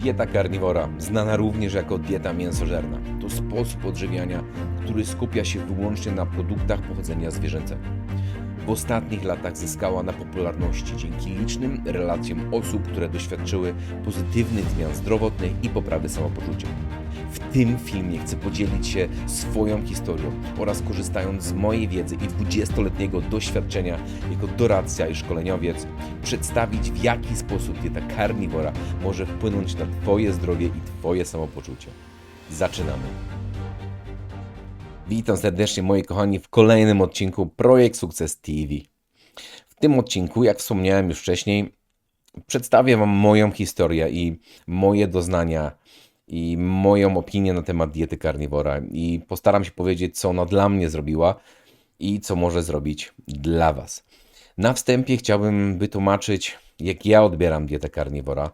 Dieta karniwora, znana również jako dieta mięsożerna, to sposób odżywiania, który skupia się wyłącznie na produktach pochodzenia zwierzęcego. W ostatnich latach zyskała na popularności dzięki licznym relacjom osób, które doświadczyły pozytywnych zmian zdrowotnych i poprawy samopoczucia. W tym filmie chcę podzielić się swoją historią oraz korzystając z mojej wiedzy i 20-letniego doświadczenia jako doradca i szkoleniowiec, przedstawić w jaki sposób dieta karniwora może wpłynąć na Twoje zdrowie i Twoje samopoczucie. Zaczynamy. Witam serdecznie moi kochani w kolejnym odcinku Projekt Sukces TV. W tym odcinku, jak wspomniałem już wcześniej, przedstawię Wam moją historię i moje doznania i moją opinię na temat diety karniwora i postaram się powiedzieć, co ona dla mnie zrobiła i co może zrobić dla Was. Na wstępie chciałbym wytłumaczyć, jak ja odbieram dietę karniwora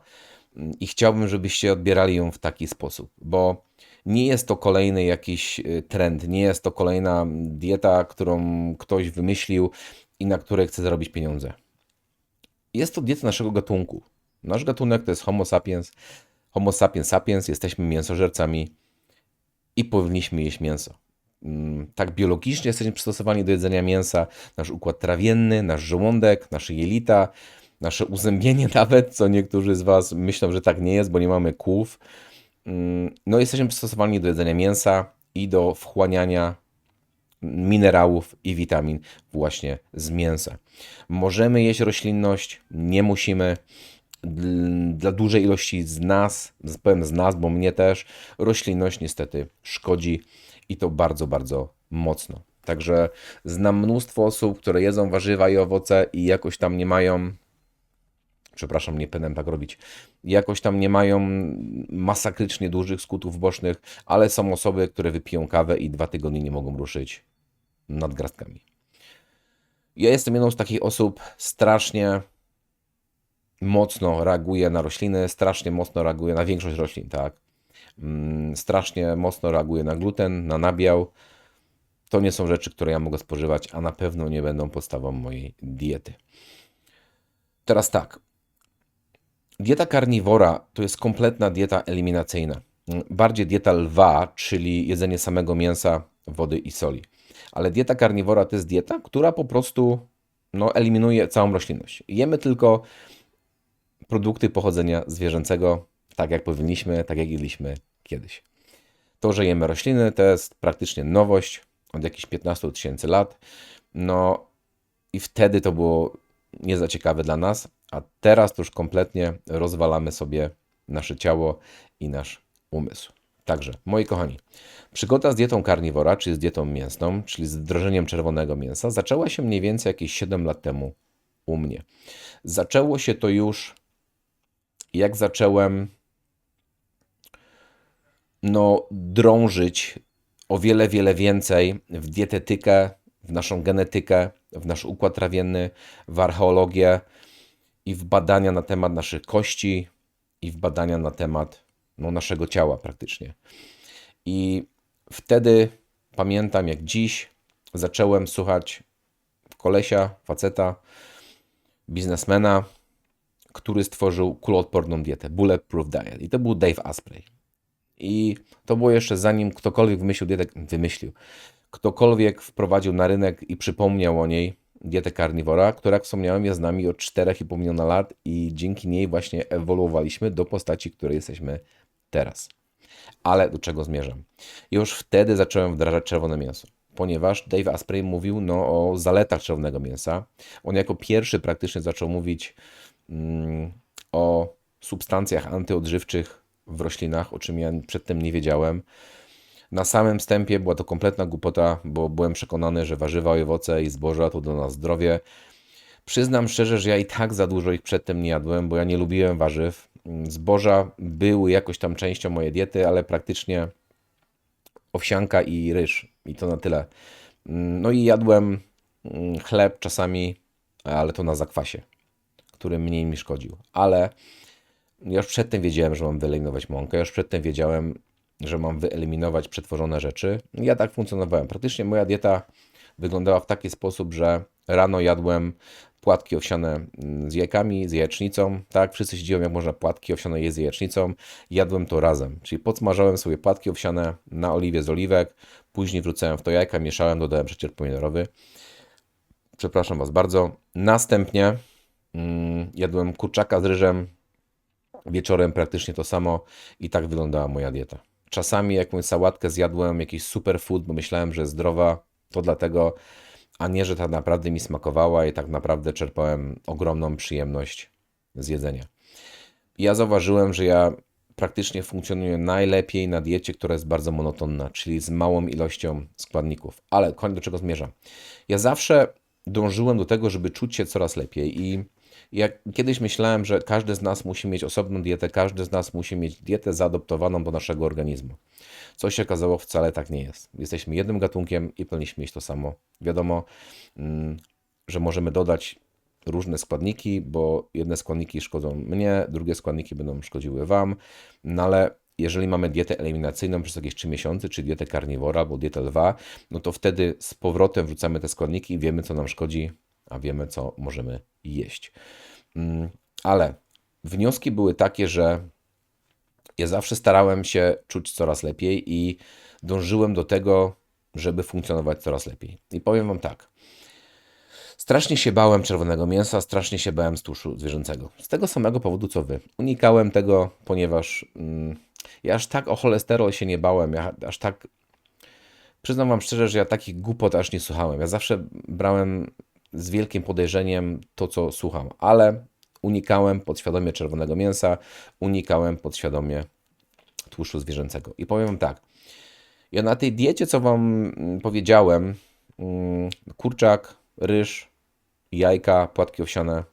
i chciałbym, żebyście odbierali ją w taki sposób, bo nie jest to kolejny jakiś y, trend, nie jest to kolejna dieta, którą ktoś wymyślił i na której chce zarobić pieniądze. Jest to dieta naszego gatunku. Nasz gatunek to jest Homo sapiens. Homo sapiens sapiens, jesteśmy mięsożercami i powinniśmy jeść mięso. Mm, Tak biologicznie jesteśmy przystosowani do jedzenia mięsa. Nasz układ trawienny, nasz żołądek, nasze jelita, nasze uzębienie nawet, co niektórzy z Was myślą, że tak nie jest, bo nie mamy kłów. Mm, No jesteśmy przystosowani do jedzenia mięsa i do wchłaniania minerałów i witamin właśnie z mięsa. Możemy jeść roślinność, nie musimy. Dl- Dla dużej ilości z nas, powiem z nas, bo mnie też, roślinność niestety szkodzi i to bardzo, bardzo mocno. Także znam mnóstwo osób, które jedzą warzywa i owoce i jakoś tam nie mają przepraszam, nie penem tak robić, jakoś tam nie mają masakrycznie dużych skutków bocznych, ale są osoby, które wypiją kawę i dwa tygodnie nie mogą ruszyć nadgarstkami. Ja jestem jedną z takich osób, strasznie mocno reaguję na rośliny, strasznie mocno reaguję na większość roślin, tak. Mm, Strasznie mocno reaguję na gluten, na nabiał. To nie są rzeczy, które ja mogę spożywać, a na pewno nie będą podstawą mojej diety. Teraz tak, Dieta karniwora to jest kompletna dieta eliminacyjna. Bardziej dieta lwa, czyli jedzenie samego mięsa, wody i soli. Ale dieta karniwora to jest dieta, która po prostu no, eliminuje całą roślinność. Jemy tylko produkty pochodzenia zwierzęcego, tak jak powinniśmy, tak jak jedliśmy kiedyś. To, że jemy rośliny, to jest praktycznie nowość od jakichś 15 tysięcy lat. No i wtedy to było nie za ciekawe dla nas, a teraz to już kompletnie rozwalamy sobie nasze ciało i nasz umysł. Także, moi kochani, przygoda z dietą karniwora, czyli z dietą mięsną, czyli z wdrożeniem czerwonego mięsa, zaczęła się mniej więcej jakieś 7 lat temu u mnie. Zaczęło się to już, jak zacząłem no, drążyć o wiele, wiele więcej w dietetykę, w naszą genetykę, w nasz układ trawienny, w archeologię i w badania na temat naszych kości i w badania na temat no, naszego ciała praktycznie. I wtedy pamiętam jak dziś zacząłem słuchać kolesia, faceta, biznesmena, który stworzył kuloodporną dietę, Bulletproof Diet. I to był Dave Asprey. I to było jeszcze zanim ktokolwiek wymyślił dietę, wymyślił, ktokolwiek wprowadził na rynek i przypomniał o niej dietę karniwora, która, jak wspomniałem, jest z nami od 4,5 miliona lat i dzięki niej właśnie ewoluowaliśmy do postaci, której jesteśmy teraz. Ale do czego zmierzam? Już wtedy zacząłem wdrażać czerwone mięso, ponieważ Dave Asprey mówił no, o zaletach czerwonego mięsa. On jako pierwszy praktycznie zaczął mówić o substancjach antyodżywczych w roślinach, o czym ja przedtem nie wiedziałem. Na samym wstępie była to kompletna głupota, bo byłem przekonany, że warzywa i owoce i zboża to dla nas zdrowie. Przyznam szczerze, że ja i tak za dużo ich przedtem nie jadłem, bo ja nie lubiłem warzyw. Zboża były jakoś tam częścią mojej diety, ale praktycznie owsianka i ryż i to na tyle. No i jadłem mm, chleb czasami, ale to na zakwasie, który mniej mi szkodził. Ale już przedtem wiedziałem, że mam wyeliminować mąkę, już przedtem wiedziałem, że mam wyeliminować przetworzone rzeczy. Ja tak funkcjonowałem. Praktycznie moja dieta wyglądała w taki sposób, że rano jadłem płatki owsiane z jajkami, z jajecznicą. Tak, wszyscy się dziwią, jak można płatki owsiane jeść z jajecznicą. Jadłem to razem, czyli podsmażałem sobie płatki owsiane na oliwie z oliwek, później wrzucałem w to jajka, mieszałem, dodałem przecier pomidorowy. Przepraszam Was bardzo. Następnie jadłem kurczaka z ryżem, wieczorem praktycznie to samo i tak wyglądała moja dieta. Czasami jakąś sałatkę zjadłem, jakiś superfood, bo myślałem, że zdrowa, to dlatego, a nie, że tak naprawdę mi smakowała i tak naprawdę czerpałem ogromną przyjemność z jedzenia. Ja zauważyłem, że ja praktycznie funkcjonuję najlepiej na diecie, która jest bardzo monotonna, czyli z małą ilością składników. Ale koń do czego zmierzam? Ja zawsze dążyłem do tego, żeby czuć się coraz lepiej i jak kiedyś myślałem, że każdy z nas musi mieć osobną dietę, każdy z nas musi mieć dietę zaadoptowaną do naszego organizmu. Co się okazało, wcale tak nie jest. Jesteśmy jednym gatunkiem i powinniśmy mieć to samo. Wiadomo, mm, że możemy dodać różne składniki, bo jedne składniki szkodzą mnie, drugie składniki będą szkodziły Wam, no ale jeżeli mamy dietę eliminacyjną przez jakieś 3 miesiące, czy dietę karniwora albo dietę lwa, no to wtedy z powrotem wrzucamy te składniki i wiemy, co nam szkodzi, a wiemy, co możemy jeść. Mm, ale wnioski były takie, że ja zawsze starałem się czuć coraz lepiej i dążyłem do tego, żeby funkcjonować coraz lepiej. I powiem Wam tak. Strasznie się bałem czerwonego mięsa, strasznie się bałem tłuszu zwierzęcego. Z tego samego powodu co Wy. Unikałem tego, ponieważ mm, ja aż tak o cholesterol się nie bałem, ja aż tak. Przyznam Wam szczerze, że ja takich głupot aż nie słuchałem. Ja zawsze brałem z wielkim podejrzeniem to, co słucham, ale unikałem podświadomie czerwonego mięsa, unikałem podświadomie tłuszczu zwierzęcego. I powiem tak, ja na tej diecie, co Wam mm, powiedziałem, mm, kurczak, ryż, jajka, płatki owsiane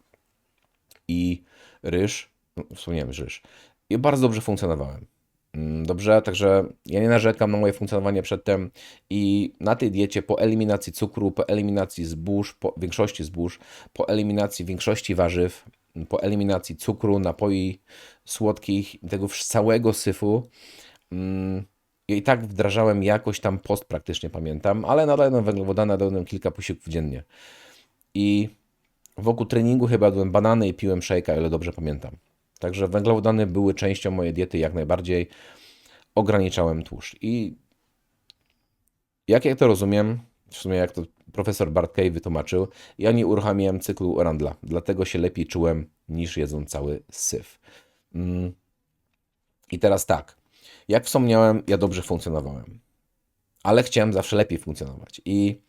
i ryż, no, wspomniałem ryż, i bardzo dobrze funkcjonowałem. Mm, dobrze, także ja nie narzekam na moje funkcjonowanie przedtem i na tej diecie po eliminacji cukru, po eliminacji zbóż, po większości zbóż, po eliminacji większości warzyw, po eliminacji cukru, napoi słodkich, tego całego syfu, mm, i tak wdrażałem jakoś tam post praktycznie, pamiętam, ale nadal jadłem węglowodany, jadłem kilka posiłków dziennie. I wokół treningu chyba jadłem banany i piłem szejka, ile dobrze pamiętam. Także węglowodany były częścią mojej diety jak najbardziej. Ograniczałem tłuszcz. I jak ja to rozumiem, w sumie jak to profesor Bartkej wytłumaczył, ja nie uruchamiałem cyklu Randla, dlatego się lepiej czułem niż jedząc cały syf. Mm. I teraz tak, jak wspomniałem, ja dobrze funkcjonowałem, ale chciałem zawsze lepiej funkcjonować i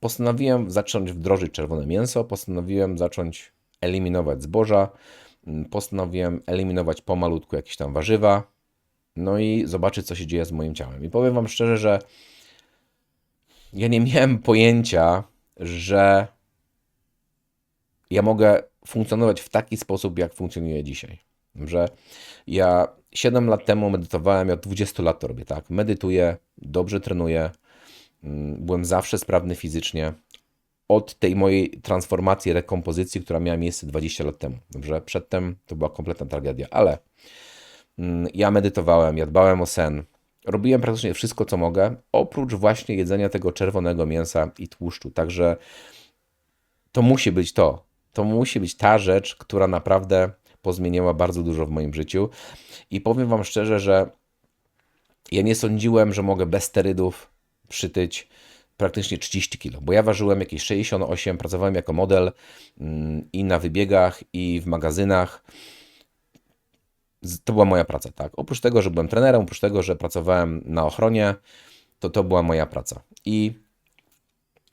postanowiłem zacząć wdrożyć czerwone mięso, postanowiłem zacząć eliminować zboża, postanowiłem eliminować pomalutku jakieś tam warzywa, no i zobaczyć, co się dzieje z moim ciałem. I powiem Wam szczerze, że ja nie miałem pojęcia, że ja mogę funkcjonować w taki sposób, jak funkcjonuję dzisiaj. Że ja 7 lat temu medytowałem, ja od 20 lat to robię, tak? Medytuję, dobrze trenuję, mm, byłem zawsze sprawny fizycznie, od tej mojej transformacji, rekompozycji, która miała miejsce 20 lat temu. Dobrze, przedtem to była kompletna tragedia, ale mm, ja medytowałem, ja dbałem o sen, robiłem praktycznie wszystko, co mogę, oprócz właśnie jedzenia tego czerwonego mięsa i tłuszczu. Także to musi być to. To musi być ta rzecz, która naprawdę pozmieniała bardzo dużo w moim życiu. I powiem Wam szczerze, że ja nie sądziłem, że mogę bez sterydów przytyć praktycznie 30 kg, bo ja ważyłem jakieś 68, pracowałem jako model mm, i na wybiegach, i w magazynach. To była moja praca, tak. Oprócz tego, że byłem trenerem, oprócz tego, że pracowałem na ochronie, to to była moja praca. I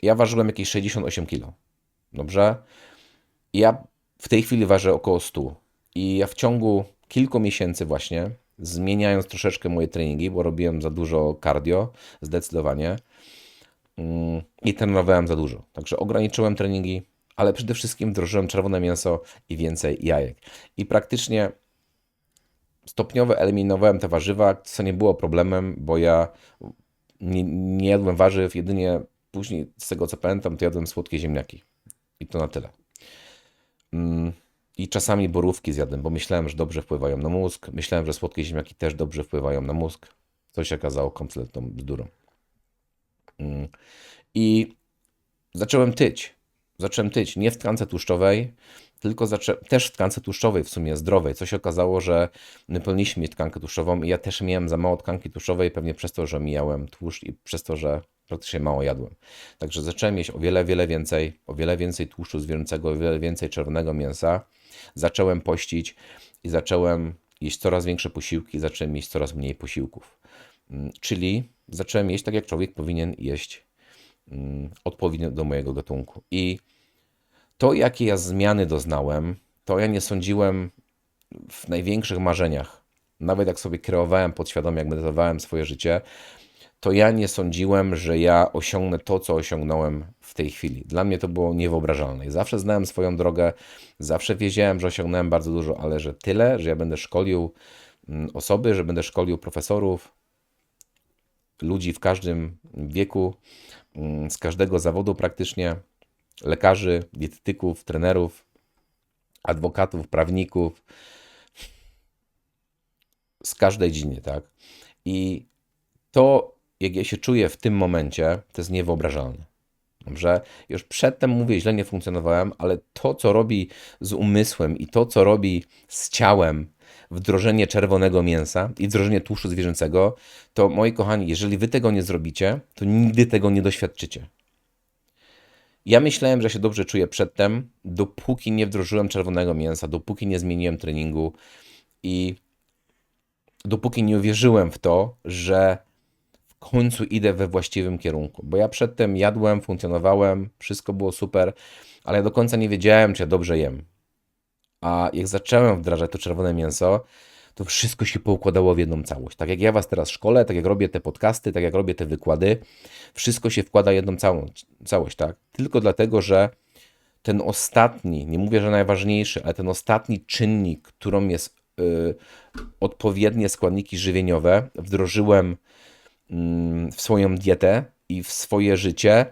ja ważyłem jakieś 68 kg. Dobrze? Ja w tej chwili ważę około 100. I ja w ciągu kilku miesięcy właśnie, zmieniając troszeczkę moje treningi, bo robiłem za dużo cardio, zdecydowanie, i trenowałem za dużo. Także ograniczyłem treningi, ale przede wszystkim wdrożyłem czerwone mięso i więcej jajek. I praktycznie stopniowo eliminowałem te warzywa, co nie było problemem, bo ja nie, nie jadłem warzyw, jedynie później, z tego co pamiętam, to jadłem słodkie ziemniaki. I to na tyle. Mm, I czasami borówki zjadłem, bo myślałem, że dobrze wpływają na mózg. Myślałem, że słodkie ziemniaki też dobrze wpływają na mózg. Co się okazało kompletną bzdurą. Mm. I zacząłem tyć. zacząłem tyć nie w tkance tłuszczowej, tylko też w tkance tłuszczowej w sumie zdrowej, co się okazało, że my powinniśmy mieć tkankę tłuszczową i ja też miałem za mało tkanki tłuszczowej, pewnie przez to, że mijałem tłuszcz i przez to, że praktycznie mało jadłem. Także zacząłem jeść o wiele, wiele więcej, o wiele więcej tłuszczu zwierzęcego, o wiele więcej czerwonego mięsa. Zacząłem pościć i zacząłem jeść coraz większe posiłki, zacząłem jeść coraz mniej posiłków. Mm, czyli zacząłem jeść tak, jak człowiek powinien jeść mm, odpowiednio do mojego gatunku. I to, jakie ja zmiany doznałem, to ja nie sądziłem w największych marzeniach. Nawet jak sobie kreowałem podświadomie, jak medytowałem swoje życie, to ja nie sądziłem, że ja osiągnę to, co osiągnąłem w tej chwili. Dla mnie to było niewyobrażalne. zawsze znałem swoją drogę, zawsze wiedziałem, że osiągnąłem bardzo dużo, ale że tyle, że ja będę szkolił mm, osoby, że będę szkolił profesorów, ludzi w każdym wieku, mm, z każdego zawodu praktycznie, lekarzy, dietetyków, trenerów, adwokatów, prawników, z każdej dziedziny, tak? I to, jak ja się czuję w tym momencie, to jest niewyobrażalne. Dobrze? Już przedtem mówię, źle nie funkcjonowałem, ale to, co robi z umysłem i to, co robi z ciałem wdrożenie czerwonego mięsa i wdrożenie tłuszczu zwierzęcego, to moi kochani, jeżeli wy tego nie zrobicie, to nigdy tego nie doświadczycie. Ja myślałem, że się dobrze czuję przedtem, dopóki nie wdrożyłem czerwonego mięsa, dopóki nie zmieniłem treningu i dopóki nie uwierzyłem w to, że w końcu idę we właściwym kierunku. Bo ja przedtem jadłem, funkcjonowałem, wszystko było super, ale ja do końca nie wiedziałem, czy ja dobrze jem. A jak zacząłem wdrażać to czerwone mięso, to wszystko się poukładało w jedną całość. Tak jak ja Was teraz szkole, tak jak robię te podcasty, tak jak robię te wykłady, wszystko się wkłada w jedną całą, całość, tak? Tylko dlatego, że ten ostatni, nie mówię, że najważniejszy, ale ten ostatni czynnik, którą jest y, odpowiednie składniki żywieniowe, wdrożyłem y, w swoją dietę i w swoje życie,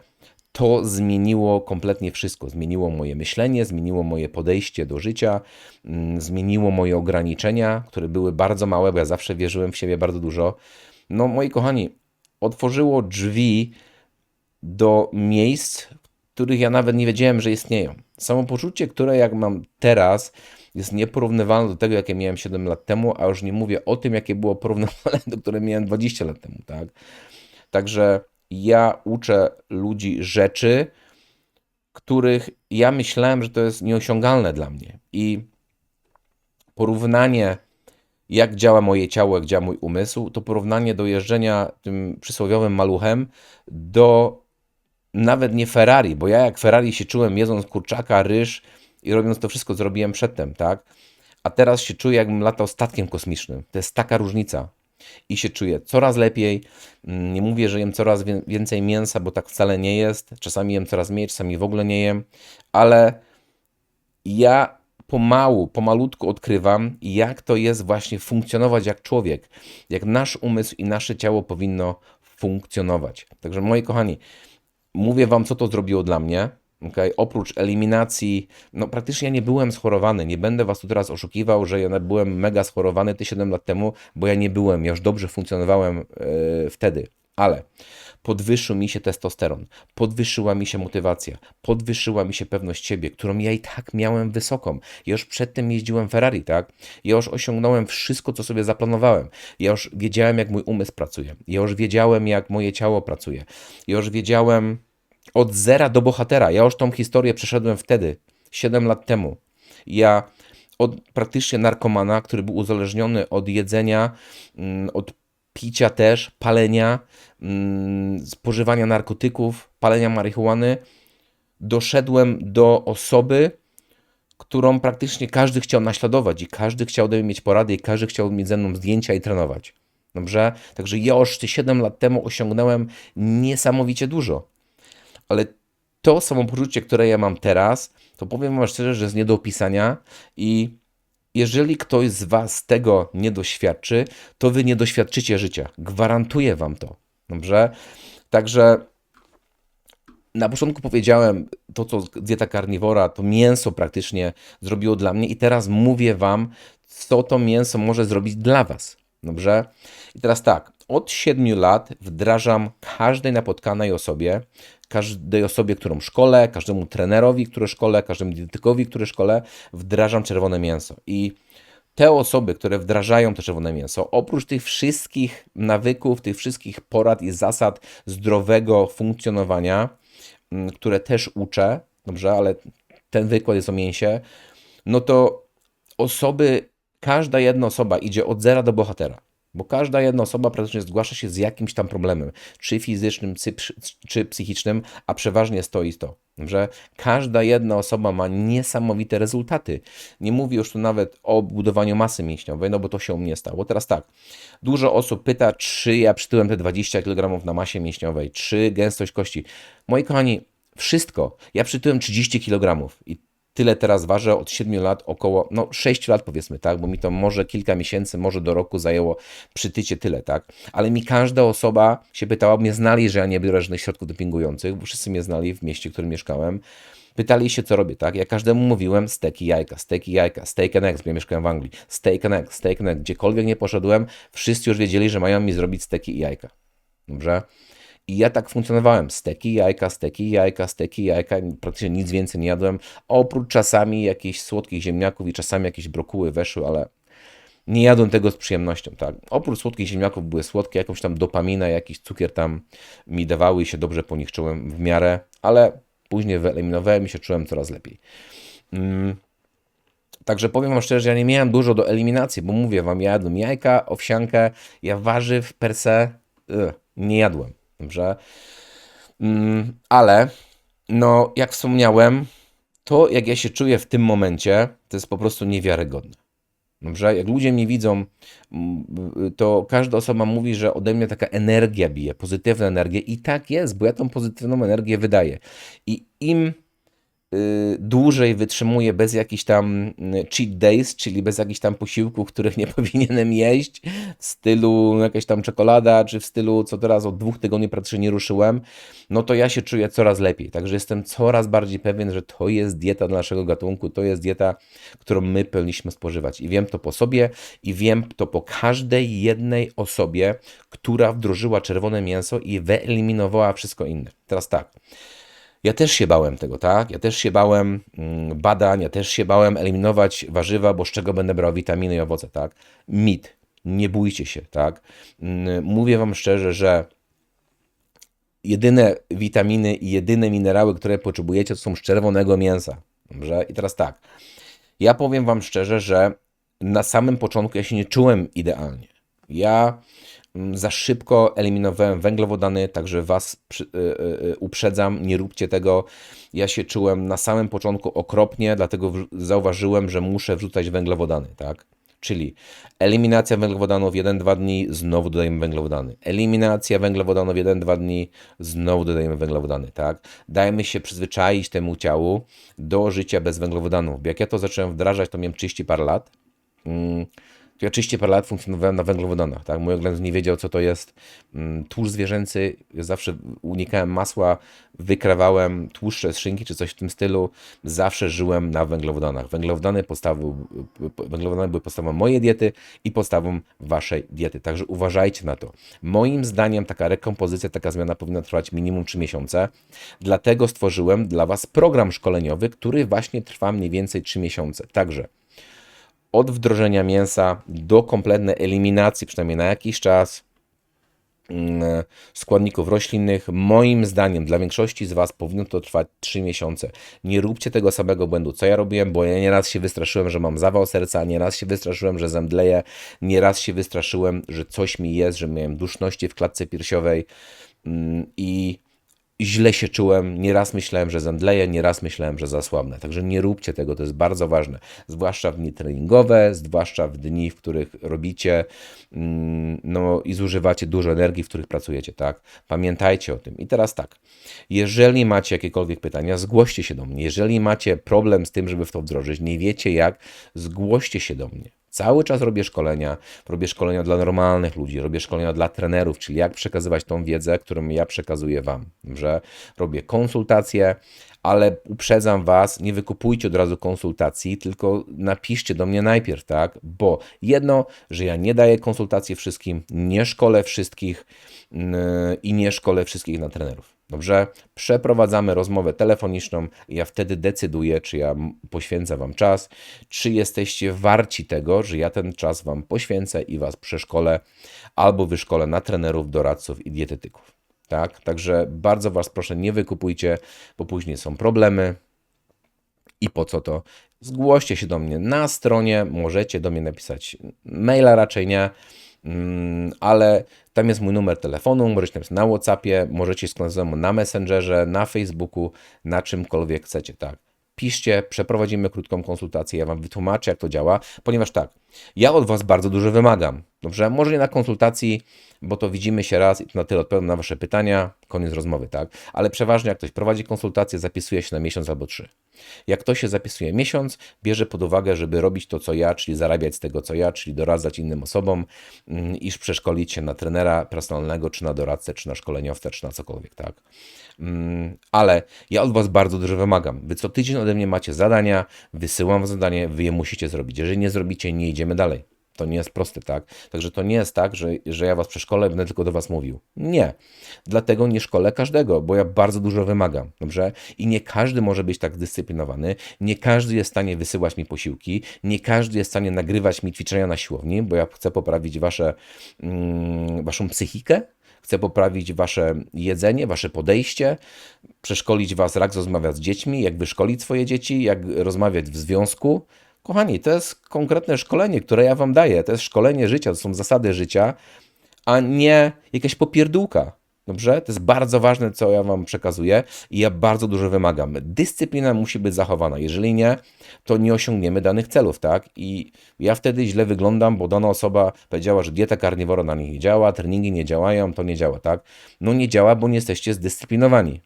to zmieniło kompletnie wszystko. Zmieniło moje myślenie, zmieniło moje podejście do życia, mm, zmieniło moje ograniczenia, które były bardzo małe, bo ja zawsze wierzyłem w siebie bardzo dużo. No, moi kochani, otworzyło drzwi do miejsc, których ja nawet nie wiedziałem, że istnieją. Samopoczucie, które jak mam teraz, jest nieporównywalne do tego, jakie miałem 7 lat temu, a już nie mówię o tym, jakie było porównywalne do które miałem 20 lat temu, tak? Także ja uczę ludzi rzeczy, których ja myślałem, że to jest nieosiągalne dla mnie. I porównanie, jak działa moje ciało, jak działa mój umysł, to porównanie do jeżdżenia tym przysłowiowym maluchem do nawet nie Ferrari, bo ja jak Ferrari się czułem jedząc kurczaka, ryż i robiąc to wszystko, co robiłem przedtem, tak? A teraz się czuję, jakbym latał statkiem kosmicznym. To jest taka różnica i się czuję coraz lepiej. Mm, nie mówię, że jem coraz więcej mięsa, bo tak wcale nie jest. Czasami jem coraz mniej, czasami w ogóle nie jem, ale ja pomału, pomalutku odkrywam, jak to jest właśnie funkcjonować jak człowiek, jak nasz umysł i nasze ciało powinno funkcjonować. Także moi kochani, mówię Wam, co to zrobiło dla mnie. Okay? Oprócz eliminacji, no praktycznie ja nie byłem schorowany. Nie będę was tu teraz oszukiwał, że ja byłem mega schorowany te 7 lat temu, bo ja nie byłem. Ja już dobrze funkcjonowałem yy, wtedy. Ale podwyższył mi się testosteron, podwyższyła mi się motywacja, podwyższyła mi się pewność siebie, którą ja i tak miałem wysoką. Ja już przedtem jeździłem Ferrari, tak? Ja już osiągnąłem wszystko, co sobie zaplanowałem. Ja już wiedziałem, jak mój umysł pracuje. Ja już wiedziałem, jak moje ciało pracuje. Ja już wiedziałem od zera do bohatera. Ja już tą historię przeszedłem wtedy, 7 lat temu. Ja od praktycznie narkomana, który był uzależniony od jedzenia, mm, od picia też, palenia, mm, spożywania narkotyków, palenia marihuany, doszedłem do osoby, którą praktycznie każdy chciał naśladować i każdy chciał ode mnie mieć porady i każdy chciał mieć ze mną zdjęcia i trenować. Dobrze? Także ja już 7 lat temu osiągnąłem niesamowicie dużo ale to samopoczucie, które ja mam teraz, to powiem Wam szczerze, że jest nie do opisania i jeżeli ktoś z Was tego nie doświadczy, to Wy nie doświadczycie życia. Gwarantuję Wam to. Dobrze? Także na początku powiedziałem to, co dieta karniwora, to mięso praktycznie zrobiło dla mnie i teraz mówię Wam, co to mięso może zrobić dla Was. Dobrze? I teraz tak, od 7 lat wdrażam każdej napotkanej osobie, każdej osobie, którą szkolę, każdemu trenerowi, który szkolę, każdemu dietetykowi, który szkolę, wdrażam czerwone mięso. I te osoby, które wdrażają to czerwone mięso, oprócz tych wszystkich nawyków, tych wszystkich porad i zasad zdrowego funkcjonowania, mm, które też uczę, dobrze, ale ten wykład jest o mięsie, no to osoby, każda jedna osoba idzie od zera do bohatera. Bo każda jedna osoba praktycznie zgłasza się z jakimś tam problemem, czy fizycznym, czy, psychicznym, a przeważnie stoi to, że każda jedna osoba ma niesamowite rezultaty. Nie mówię już tu nawet o budowaniu masy mięśniowej, no bo to się u mnie stało. Teraz tak, dużo osób pyta, czy ja przytyłem te 20 kg na masie mięśniowej, czy gęstość kości. Moi kochani, wszystko. Ja przytyłem 30 kg i tyle teraz ważę od 7 lat, około no 6 lat powiedzmy, tak, bo mi to może kilka miesięcy, może do roku zajęło przytycie tyle, tak, ale mi każda osoba się pytała, mnie znali, że ja nie biorę żadnych środków dopingujących, bo wszyscy mnie znali w mieście, w którym mieszkałem, pytali się, co robię, tak, ja każdemu mówiłem steak i jajka, steak i jajka, steak and eggs, bo ja mieszkałem w Anglii, steak and eggs, steak and eggs, gdziekolwiek nie poszedłem, wszyscy już wiedzieli, że mają mi zrobić steki i jajka, dobrze, i ja tak funkcjonowałem. Steki, jajka, steki, jajka, steki, jajka. Praktycznie nic więcej nie jadłem. Oprócz czasami jakichś słodkich ziemniaków i czasami jakieś brokuły weszły, ale nie jadłem tego z przyjemnością, tak. Oprócz słodkich ziemniaków były słodkie, jakąś tam dopamina, jakiś cukier tam mi dawały i się dobrze po nich czułem w miarę, ale później wyeliminowałem i się czułem coraz lepiej. Mm. Także powiem Wam szczerze, ja nie miałem dużo do eliminacji, bo mówię Wam, ja jadłem jajka, owsiankę, ja warzyw per se yy, nie jadłem. Dobrze. Mm, ale, no, jak wspomniałem, to jak ja się czuję w tym momencie, to jest po prostu niewiarygodne. Dobrze? Jak ludzie mnie widzą, mm, to każda osoba mówi, że ode mnie taka energia bije, pozytywna energia. I tak jest, bo ja tą pozytywną energię wydaję. I im dłużej wytrzymuję bez jakichś tam y, cheat days, czyli bez jakichś tam posiłków, których nie powinienem jeść, w stylu jakaś tam czekolada, czy w stylu co teraz od dwóch tygodni praktycznie nie ruszyłem, no to ja się czuję coraz lepiej. Także jestem coraz bardziej pewien, że to jest dieta dla naszego gatunku, to jest dieta, którą my powinniśmy spożywać. I wiem to po sobie i wiem to po każdej jednej osobie, która wdrożyła czerwone mięso i wyeliminowała wszystko inne. Teraz tak. Ja też się bałem tego, tak? Ja też się bałem mm, badań, ja też się bałem eliminować warzywa, bo z czego będę brał witaminy i owoce, tak? Mit. Nie bójcie się, tak? Mm, mówię Wam szczerze, że jedyne witaminy i jedyne minerały, które potrzebujecie, to są z czerwonego mięsa. Dobrze? I teraz tak. Ja powiem Wam szczerze, że na samym początku ja się nie czułem idealnie. Ja za szybko eliminowałem węglowodany, także Was y, y, y, uprzedzam, nie róbcie tego. Ja się czułem na samym początku okropnie, dlatego zauważyłem, że muszę wrzucać węglowodany, tak? Czyli eliminacja węglowodanów 1-2 dni, znowu dodajemy węglowodany. Eliminacja węglowodanów 1-2 dni, znowu dodajemy węglowodany, tak? Dajmy się przyzwyczaić temu ciału do życia bez węglowodanów. Jak ja to zacząłem wdrażać, to miałem 30 par lat. Mm ja oczywiście parę lat funkcjonowałem na węglowodanach, tak? Mój organizm nie wiedział, co to jest mm, tłuszcz zwierzęcy. Ja zawsze unikałem masła, wykrawałem tłuszcze z szynki czy coś w tym stylu. Zawsze żyłem na węglowodanach. Węglowodany, węglowodany były podstawą mojej diety i podstawą waszej diety. Także uważajcie na to. Moim zdaniem taka rekompozycja, taka zmiana powinna trwać minimum 3 miesiące. Dlatego stworzyłem dla was program szkoleniowy, który właśnie trwa mniej więcej 3 miesiące. Także od wdrożenia mięsa do kompletnej eliminacji, przynajmniej na jakiś czas, mm, składników roślinnych. Moim zdaniem, dla większości z Was powinno to trwać 3 miesiące. Nie róbcie tego samego błędu, co ja robiłem, bo ja nieraz się wystraszyłem, że mam zawał serca, nieraz się wystraszyłem, że zemdleję, nieraz się wystraszyłem, że coś mi jest, że miałem duszności w klatce piersiowej mm, i źle się czułem, nieraz myślałem, że zemdleję, nieraz myślałem, że zasłabnę. Także nie róbcie tego, to jest bardzo ważne. Zwłaszcza w dni treningowe, zwłaszcza w dni, w których robicie mm, no, i zużywacie dużo energii, w których pracujecie, tak? Pamiętajcie o tym. I teraz tak, jeżeli macie jakiekolwiek pytania, zgłoście się do mnie. Jeżeli macie problem z tym, żeby w to wdrożyć, nie wiecie jak, zgłoście się do mnie. Cały czas robię szkolenia, robię szkolenia dla normalnych ludzi, robię szkolenia dla trenerów, czyli jak przekazywać tą wiedzę, którą ja przekazuję Wam. Że robię konsultacje, ale uprzedzam Was, nie wykupujcie od razu konsultacji, tylko napiszcie do mnie najpierw, tak? Bo jedno, że ja nie daję konsultacji wszystkim, nie szkolę wszystkich yy, i nie szkolę wszystkich na trenerów. Dobrze? Przeprowadzamy rozmowę telefoniczną ja wtedy decyduję, czy ja poświęcę Wam czas, czy jesteście warci tego, że ja ten czas Wam poświęcę i Was przeszkolę albo wyszkolę na trenerów, doradców i dietetyków. Tak? Także bardzo Was proszę, nie wykupujcie, bo później są problemy. I po co to? Zgłoście się do mnie na stronie, możecie do mnie napisać maila, raczej nie, ale tam jest mój numer telefonu, możecie napisać na Whatsappie, możecie skontaktować na Messengerze, na Facebooku, na czymkolwiek chcecie, tak piszcie, przeprowadzimy krótką konsultację, ja Wam wytłumaczę, jak to działa, ponieważ tak, ja od Was bardzo dużo wymagam. Dobrze, może nie na konsultacji, bo to widzimy się raz i to na tyle odpowiem na Wasze pytania, koniec rozmowy, tak? Ale przeważnie jak ktoś prowadzi konsultację, zapisuje się na miesiąc albo trzy. Jak ktoś się zapisuje miesiąc, bierze pod uwagę, żeby robić to, co ja, czyli zarabiać z tego, co ja, czyli doradzać innym osobom, mm, iż przeszkolić się na trenera personalnego, czy na doradcę, czy na szkoleniowca, czy na cokolwiek, tak? Mm, ale ja od Was bardzo dużo wymagam. Wy co tydzień ode mnie macie zadania, wysyłam zadanie, Wy je musicie zrobić. Jeżeli nie zrobicie, nie idziemy dalej. To nie jest proste, tak? Także to nie jest tak, że, że ja was przeszkolę będę tylko do was mówił. Nie. Dlatego nie szkolę każdego, bo ja bardzo dużo wymagam, dobrze? I nie każdy może być tak zdyscyplinowany, nie każdy jest w stanie wysyłać mi posiłki, nie każdy jest w stanie nagrywać mi ćwiczenia na siłowni, bo ja chcę poprawić wasze, mm, waszą psychikę, chcę poprawić wasze jedzenie, wasze podejście, przeszkolić was, jak rozmawiać z dziećmi, jak wyszkolić swoje dzieci, jak rozmawiać w związku, Kochani, to jest konkretne szkolenie, które ja Wam daję. To jest szkolenie życia, to są zasady życia, a nie jakaś popierdółka. Dobrze? To jest bardzo ważne, co ja Wam przekazuję i ja bardzo dużo wymagam. Dyscyplina musi być zachowana. Jeżeli nie, to nie osiągniemy danych celów, tak? I ja wtedy źle wyglądam, bo dana osoba powiedziała, że dieta karniwora na nich nie działa, treningi nie działają, to nie działa, tak? No nie działa, bo nie jesteście zdyscyplinowani.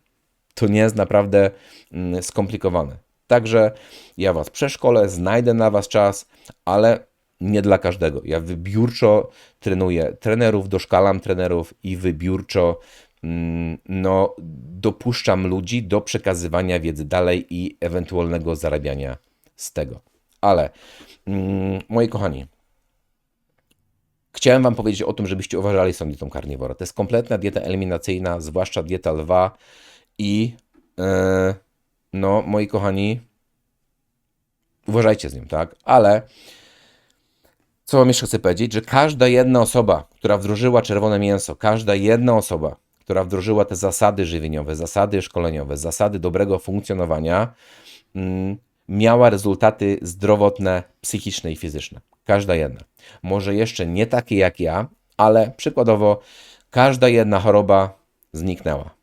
To nie jest naprawdę mm, skomplikowane. Także ja Was przeszkolę, znajdę na Was czas, ale nie dla każdego. Ja wybiórczo trenuję trenerów, doszkalam trenerów i wybiórczo mm, no, dopuszczam ludzi do przekazywania wiedzy dalej i ewentualnego zarabiania z tego. Ale mm, moi kochani, chciałem Wam powiedzieć o tym, żebyście uważali z tą dietą. To jest kompletna dieta eliminacyjna, zwłaszcza dieta lwa i yy, no, moi kochani, uważajcie z nim, tak? Ale co wam jeszcze chcę powiedzieć, że każda jedna osoba, która wdrożyła czerwone mięso, każda jedna osoba, która wdrożyła te zasady żywieniowe, zasady szkoleniowe, zasady dobrego funkcjonowania, mm, miała rezultaty zdrowotne, psychiczne i fizyczne. Każda jedna. Może jeszcze nie takie jak ja, ale przykładowo każda jedna choroba zniknęła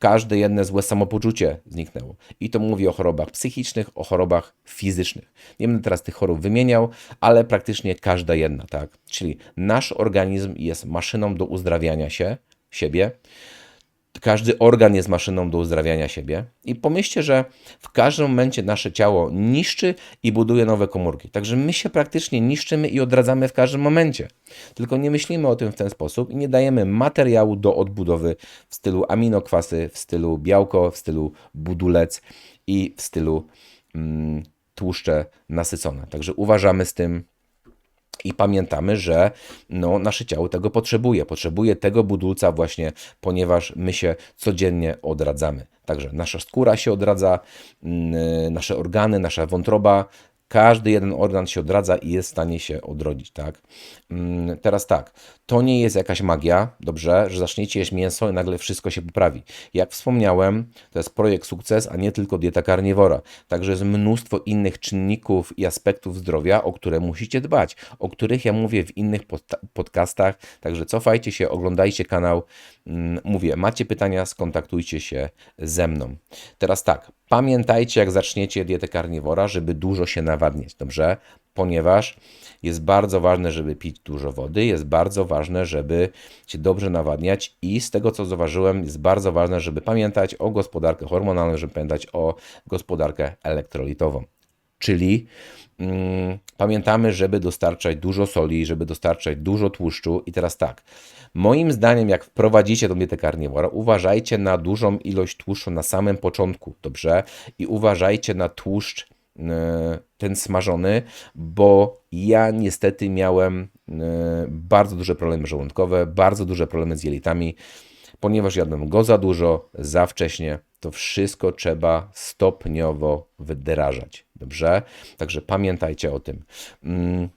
każde jedne złe samopoczucie zniknęło. I to mówi o chorobach psychicznych, o chorobach fizycznych. Nie będę teraz tych chorób wymieniał, ale praktycznie każda jedna, tak? Czyli nasz organizm jest maszyną do uzdrawiania się, siebie każdy organ jest maszyną do uzdrawiania siebie. I pomyślcie, że w każdym momencie nasze ciało niszczy i buduje nowe komórki. Także my się praktycznie niszczymy i odradzamy w każdym momencie. Tylko nie myślimy o tym w ten sposób i nie dajemy materiału do odbudowy w stylu aminokwasy, w stylu białko, w stylu budulec i w stylu mm, tłuszcze nasycone. Także uważamy z tym i pamiętamy, że no, nasze ciało tego potrzebuje. Potrzebuje tego budulca właśnie, ponieważ my się codziennie odradzamy. Także nasza skóra się odradza, mm, nasze organy, nasza wątroba, każdy jeden organ się odradza i jest w stanie się odrodzić, tak? Mm, teraz tak, to nie jest jakaś magia, dobrze, że zaczniecie jeść mięso i nagle wszystko się poprawi. Jak wspomniałem, to jest projekt sukces, a nie tylko dieta karniwora. Także jest mnóstwo innych czynników i aspektów zdrowia, o które musicie dbać, o których ja mówię w innych podcastach. Także cofajcie się, oglądajcie kanał. Mm, mówię, macie pytania, skontaktujcie się ze mną. Teraz tak, pamiętajcie, jak zaczniecie dietę karniwora, żeby dużo się nawadniać, dobrze? Ponieważ jest bardzo ważne, żeby pić dużo wody, jest bardzo ważne, żeby się dobrze nawadniać i z tego co zauważyłem, jest bardzo ważne, żeby pamiętać o gospodarkę hormonalną, żeby pamiętać o gospodarkę elektrolitową. Czyli mm, pamiętamy, żeby dostarczać dużo soli, żeby dostarczać dużo tłuszczu. I teraz tak, moim zdaniem, jak wprowadzicie tą dietę karniwora, uważajcie na dużą ilość tłuszczu na samym początku, dobrze? I uważajcie na tłuszcz e, ten smażony, bo ja niestety miałem e, bardzo duże problemy żołądkowe, bardzo duże problemy z jelitami, ponieważ jadłem go za dużo, za wcześnie. To wszystko trzeba stopniowo wdrażać. Dobrze? Także pamiętajcie o tym. Mm,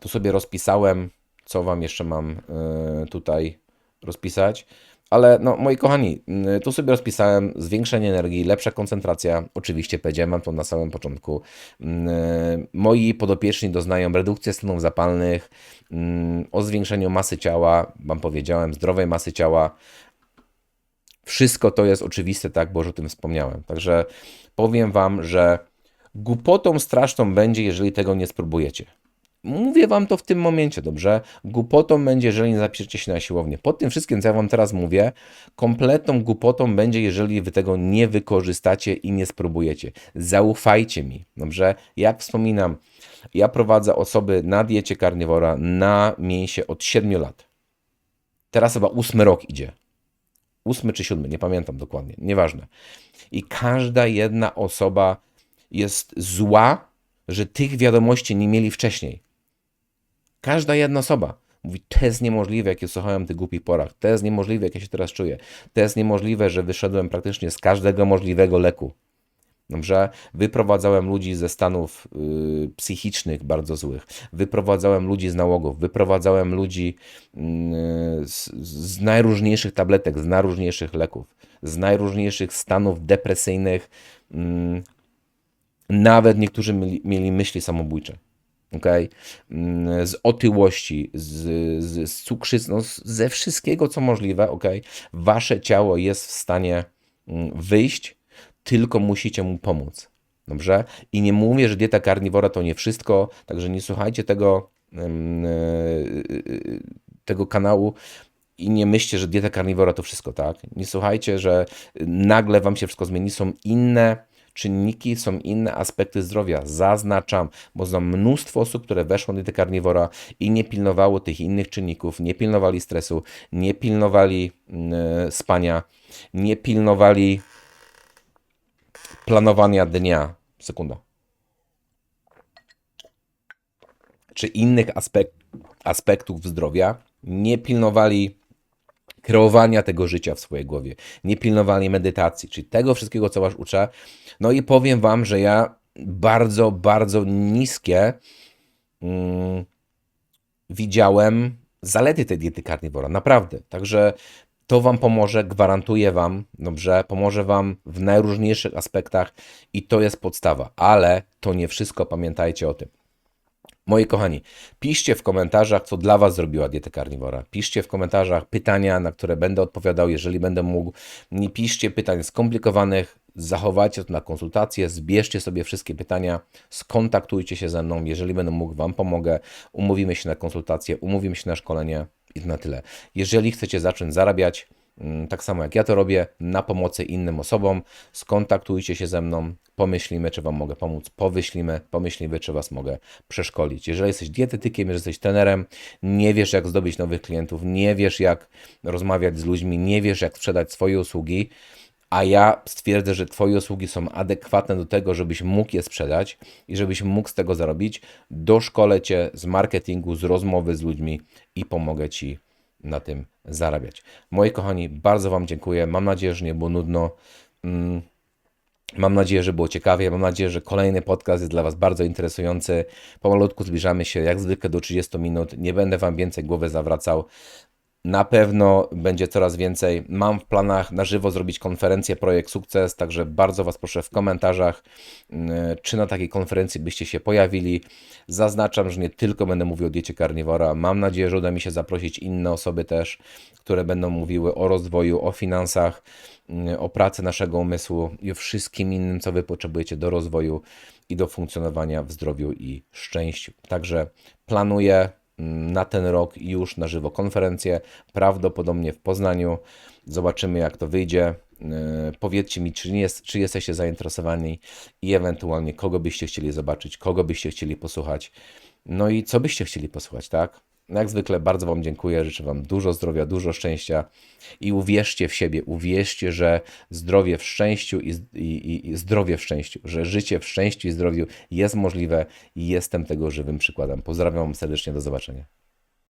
tu sobie rozpisałem, co Wam jeszcze mam e, tutaj rozpisać. Ale no, moi kochani, mm, tu sobie rozpisałem zwiększenie energii, lepsza koncentracja. Oczywiście powiedziałem to na samym początku. Mm, moi podopieczni doznają redukcji stanów zapalnych, o zwiększeniu masy ciała, Wam powiedziałem, zdrowej masy ciała. Wszystko to jest oczywiste, tak, bo już o tym wspomniałem. Także powiem Wam, że głupotą straszną będzie, jeżeli tego nie spróbujecie. Mówię wam to w tym momencie, dobrze? Głupotą będzie, jeżeli nie zapiszecie się na siłownię. Po tym wszystkim, co ja wam teraz mówię, kompletną głupotą będzie, jeżeli wy tego nie wykorzystacie i nie spróbujecie. Zaufajcie mi, dobrze? Jak wspominam, ja prowadzę osoby na diecie karniwora na mięsie od 7 lat. Teraz chyba ósmy rok idzie. Ósmy czy siódmy, nie pamiętam dokładnie, nieważne. I każda jedna osoba jest zła, że tych wiadomości nie mieli wcześniej. Każda jedna osoba mówi, to jest niemożliwe, jak słuchałem tych głupich porach, to jest niemożliwe, jak ja się teraz czuję, to jest niemożliwe, że wyszedłem praktycznie z każdego możliwego leku. Dobrze? Wyprowadzałem ludzi ze stanów y, psychicznych bardzo złych, wyprowadzałem ludzi z nałogów, wyprowadzałem ludzi y, z, z, najróżniejszych tabletek, z najróżniejszych leków, z najróżniejszych stanów depresyjnych. Y, nawet niektórzy mieli, mieli myśli samobójcze okay? Mm, z otyłości, z, z, z cukrzycy, no, ze wszystkiego, co możliwe, okay? wasze ciało jest w stanie mm, wyjść, tylko musicie mu pomóc. Dobrze? I nie mówię, że dieta karniwora to nie wszystko, także nie słuchajcie tego, e, tego kanału i nie myślcie, że dieta karniwora to wszystko, tak? Nie słuchajcie, że nagle wam się wszystko zmieni. Są inne czynniki, są inne aspekty zdrowia. Zaznaczam, bo znam mnóstwo osób, które weszło do karniwora i nie pilnowało tych innych czynników, nie pilnowali stresu, nie pilnowali yy, spania, nie pilnowali planowania dnia. Sekunda. Czy innych aspekt, aspektów zdrowia, nie pilnowali kreowania tego życia w swojej głowie, nie pilnowali medytacji, czyli tego wszystkiego, co Was uczę. No i powiem Wam, że ja bardzo, bardzo niskie mm, widziałem zalety tej diety karniwora, naprawdę. Także to Wam pomoże, gwarantuję Wam, dobrze, pomoże Wam w najróżniejszych aspektach i to jest podstawa, ale to nie wszystko, pamiętajcie o tym. Moi kochani, piszcie w komentarzach, co dla Was zrobiła dieta karniwora. Piszcie w komentarzach pytania, na które będę odpowiadał, jeżeli będę mógł. Nie piszcie pytań skomplikowanych, zachowajcie to na konsultację, zbierzcie sobie wszystkie pytania, skontaktujcie się ze mną, jeżeli będę mógł, Wam pomogę, umówimy się na konsultację, umówimy się na szkolenie i na tyle. Jeżeli chcecie zacząć zarabiać, tak samo jak ja to robię, na pomocy innym osobom, skontaktujcie się ze mną, pomyślimy, czy Wam mogę pomóc, powyślimy, pomyślimy, czy Was mogę przeszkolić. Jeżeli jesteś dietetykiem, jeżeli jesteś trenerem, nie wiesz, jak zdobyć nowych klientów, nie wiesz, jak rozmawiać z ludźmi, nie wiesz, jak sprzedać swoje usługi, a ja stwierdzę, że Twoje usługi są adekwatne do tego, żebyś mógł je sprzedać i żebyś mógł z tego zarobić, doszkolę Cię z marketingu, z rozmowy z ludźmi i pomogę Ci na tym zarabiać. Moi kochani, bardzo Wam dziękuję. Mam nadzieję, że nie było nudno. Mm, Mam nadzieję, że było ciekawie. Mam nadzieję, że kolejny podcast jest dla Was bardzo interesujący. Pomalutku zbliżamy się jak zwykle do 30 minut. Nie będę Wam więcej głowy zawracał. Na pewno będzie coraz więcej. Mam w planach na żywo zrobić konferencję Projekt Sukces, także bardzo Was proszę w komentarzach, mm, czy na takiej konferencji byście się pojawili. Zaznaczam, że nie tylko będę mówił o diecie karniwora. Mam nadzieję, że uda mi się zaprosić inne osoby też, które będą mówiły o rozwoju, o finansach, mm, o pracy naszego umysłu i o wszystkim innym, co Wy potrzebujecie do rozwoju i do funkcjonowania w zdrowiu i szczęściu. Także planuję na ten rok już na żywo konferencję, prawdopodobnie w Poznaniu. Zobaczymy, jak to wyjdzie. Yy, Powiedzcie mi, czy, jest, czy jesteście zainteresowani i ewentualnie kogo byście chcieli zobaczyć, kogo byście chcieli posłuchać, no i co byście chcieli posłuchać, tak? Jak zwykle bardzo Wam dziękuję, życzę Wam dużo zdrowia, dużo szczęścia i uwierzcie w siebie, uwierzcie, że zdrowie w szczęściu i, i, i zdrowie w szczęściu, że życie w szczęściu i zdrowiu jest możliwe i jestem tego żywym przykładem. Pozdrawiam serdecznie, do zobaczenia.